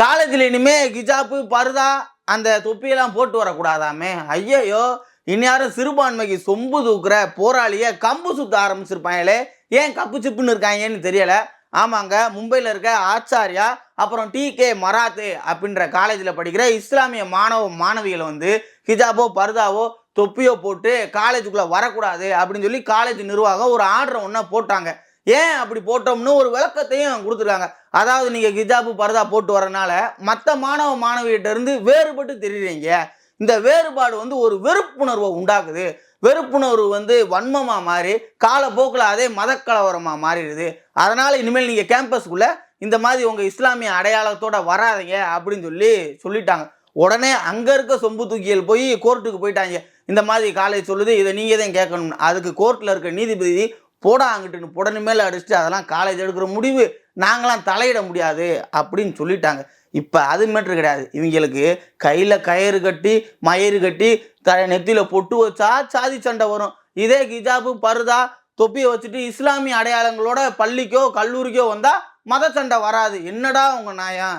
காலேஜில் இனிமே கிஜாப்பு பருதா அந்த தொப்பியெல்லாம் போட்டு வரக்கூடாதாமே? ஐயையோ இந்நேரம் சிறுபான்மைக்கு சொம்பு தூக்குற போராளியை கம்பு சுத்த ஆரம்பிச்சிருப்பாங்களே. ஏன் கப்பு சிப்புன்னு இருக்காங்கன்னு தெரியலை. ஆமாங்க மும்பையில் இருக்க ஆச்சாரியா அப்புறம் டி கே மராத்து அப்படின்ற காலேஜில் படிக்கிற இஸ்லாமிய மாணவ மாணவிகளை வந்து ஹிஜாபோ பர்தாவோ தொப்பியோ போட்டு காலேஜுக்குள்ளே வரக்கூடாது அப்படின்னு சொல்லி காலேஜ் நிர்வாகம் ஒரு ஆர்டரை ஒன்றா போட்டாங்க. ஏன் அப்படி போட்டோம்னு ஒரு விளக்கத்தையும் கொடுத்துருக்காங்க. அதாவது நீங்கள் கிஜாபு பரதா போட்டு வரனால மற்ற மாணவ மாணவியிட்டருந்து வேறுபட்டு தெரியுறீங்க. இந்த வேறுபாடு வந்து ஒரு வெறுப்புணர்வை உண்டாக்குது. வெறுப்புணர்வு வந்து வன்மமாக மாறி காலப்போக்கில் அதே மதக்கலவரமாக மாறிடுது. அதனால் இனிமேல் நீங்கள் கேம்பஸ்க்குள்ளே இந்த மாதிரி உங்கள் இஸ்லாமிய அடையாளத்தோட வராதீங்க அப்படின்னு சொல்லி சொல்லிட்டாங்க. உடனே அங்கே இருக்க சொம்பு தூக்கியல் போய் கோர்ட்டுக்கு போயிட்டாங்க. இந்த மாதிரி காலேஜ் சொல்லுது இதை நீங்கள் தான் கேட்கணும். அதுக்கு கோர்ட்டில் இருக்க நீதிபதி போடா அங்கிட்டுன்னு புடனு மேலே அடிச்சுட்டு அதெல்லாம் காலேஜ் எடுக்கிற முடிவு நாங்களாம் தலையிட முடியாது அப்படின்னு சொல்லிட்டாங்க. இப்போ அது மேட்ரு கிடையாது. இவங்களுக்கு கையில் கயிறு கட்டி மயிறு கட்டி த நெத்தியில் பொட்டு வச்சா சாதி சண்டை வரும். இதே கிஜாபு பருதா தொப்பியை வச்சுட்டு இஸ்லாமிய அடையாளங்களோட பள்ளிக்கோ கல்லூரிக்கோ வந்தால் மத சண்டை வராது. என்னடா உங்கள் நியாயம்